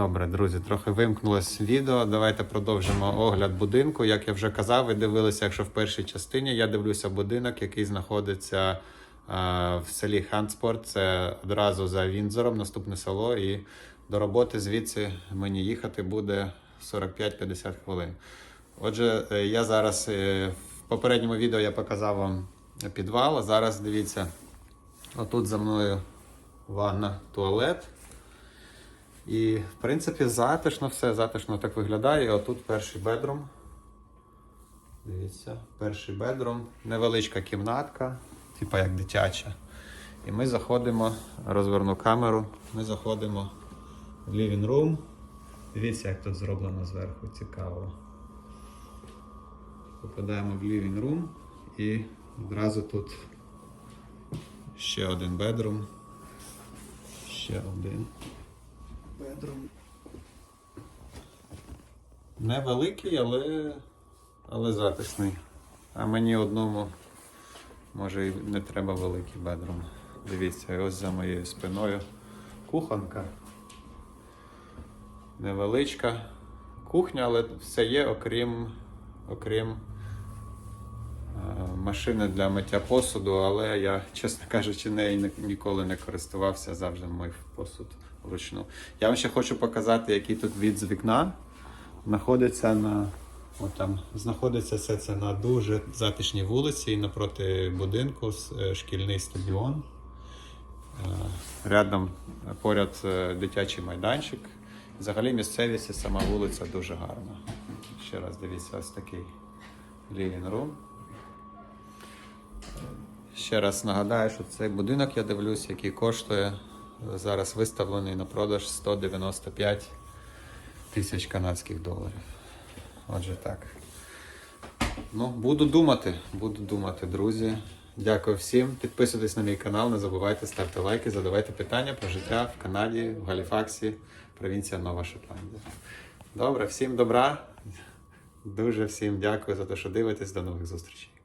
Добре, друзі, трохи вимкнулось відео. Давайте продовжимо огляд будинку. Як я вже казав, ви дивилися, якщо в першій частині я дивлюся будинок, який знаходиться е, в селі Ханспорт. Це одразу за Вінзором, наступне село. І до роботи звідси мені їхати буде 45-50 хвилин. Отже, е, я зараз е, в попередньому відео я показав вам підвал. А зараз дивіться, отут за мною ванна, туалет. І, в принципі, затишно все, затишно так виглядає. І отут перший бедрум. Дивіться, перший бедрум, невеличка кімнатка, типа як дитяча. І ми заходимо, розверну камеру, ми заходимо в living room. Дивіться, як тут зроблено зверху, цікаво. Попадаємо в living room і одразу тут ще один бедрум. Ще один. Бедрум. Невеликий, але, але затишний. А мені одному може і не треба великий бедрум. Дивіться, ось за моєю спиною кухонка. Невеличка кухня, але все є, окрім, окрім е, машини для миття посуду, але я, чесно кажучи, нею ніколи не користувався, завжди мив посуд вручну. Я вам ще хочу показати, який тут від з вікна знаходиться на. От там знаходиться все це на дуже затишній вулиці і напроти будинку е, шкільний стадіон. Е, Рядом е, поряд дитячий майданчик. Взагалі місцевість і сама вулиця дуже гарна. Ще раз дивіться, ось такий living room. Ще раз нагадаю, що цей будинок я дивлюсь, який коштує зараз виставлений на продаж 195 тисяч канадських доларів. Отже, так. Ну, буду думати, буду думати, друзі. Дякую всім. Підписуйтесь на мій канал, не забувайте ставте лайки, задавайте питання про життя в Канаді, в Галіфаксі, провінція Нова Шотландія. Добре, всім добра. Дуже всім дякую за те, що дивитесь. До нових зустрічей.